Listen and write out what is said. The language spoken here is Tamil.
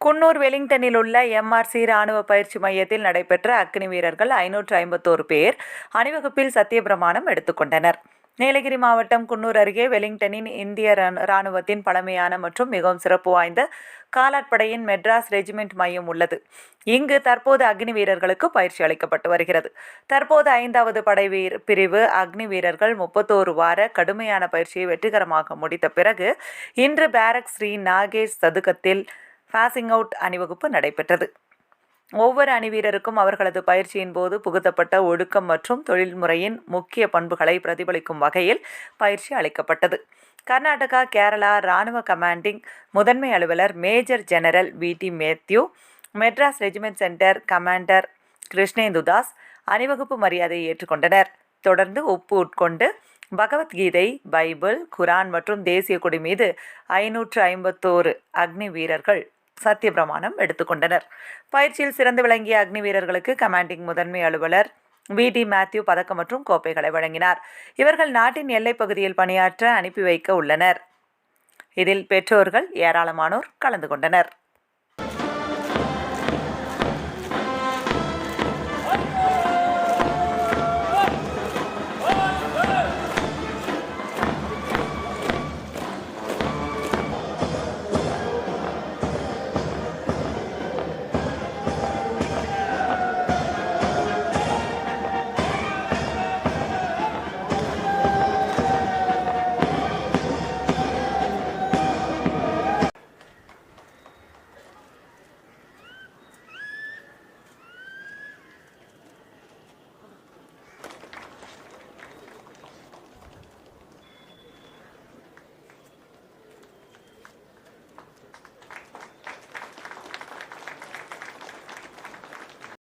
குன்னூர் வெலிங்டனில் உள்ள எம்ஆர்சி ராணுவ பயிற்சி மையத்தில் நடைபெற்ற அக்னி வீரர்கள் ஐநூற்று ஐம்பத்தோரு பேர் அணிவகுப்பில் சத்தியபிரமாணம் எடுத்துக்கொண்டனர். நீலகிரி மாவட்டம் குன்னூர் அருகே வெலிங்டனின் இந்திய ராணுவத்தின் பழமையான மற்றும் மிகவும் சிறப்பு வாய்ந்த காலாட்படையின் மெட்ராஸ் ரெஜிமெண்ட் மையம் உள்ளது. இங்கு தற்போது அக்னி வீரர்களுக்கு பயிற்சி அளிக்கப்பட்டு வருகிறது. தற்போது ஐந்தாவது படை வீர் பிரிவு அக்னி வீரர்கள் முப்பத்தோரு வார கடுமையான பயிற்சியை வெற்றிகரமாக முடித்த பிறகு இன்று பேரக் ஸ்ரீ நாகேஷ் சதுக்கத்தில் பாசிங் அவுட் அணிவகுப்பு நடைபெற்றது. ஒவ்வொரு அணிவீரருக்கும் அவர்களது பயிற்சியின் போது புகுத்தப்பட்ட ஒழுக்கம் மற்றும் தொழில்முறையின் முக்கிய பண்புகளை பிரதிபலிக்கும் வகையில் பயிற்சி அளிக்கப்பட்டது. கர்நாடகா கேரளா ராணுவ கமாண்டிங் முதன்மை அலுவலர் major general V. T. Matthew Madras regiment centre commander Krishnendu Das அணிவகுப்பு மரியாதையை ஏற்றுக்கொண்டனர். தொடர்ந்து உப்பு உட்கொண்டு பகவத்கீதை பைபிள் குரான் மற்றும் தேசிய கொடி மீது ஐநூற்று ஐம்பத்தோரு அக்னி வீரர்கள் சத்தியப்பிரமாணம் எடுத்துக்கொண்டனர். பயிற்சியில் சிறந்து விளங்கிய அக்னி வீரர்களுக்கு கமாண்டிங் முதன்மை அலுவலர் வி. டி. மேத்யூ பதக்கம் மற்றும் கோப்பைகளை வழங்கினார். இவர்கள் நாட்டின் எல்லைப் பகுதியில் பணியாற்ற அனுப்பி வைக்க உள்ளனர். இதில் பெற்றோர்கள் ஏராளமானோர் கலந்து கொண்டனர்.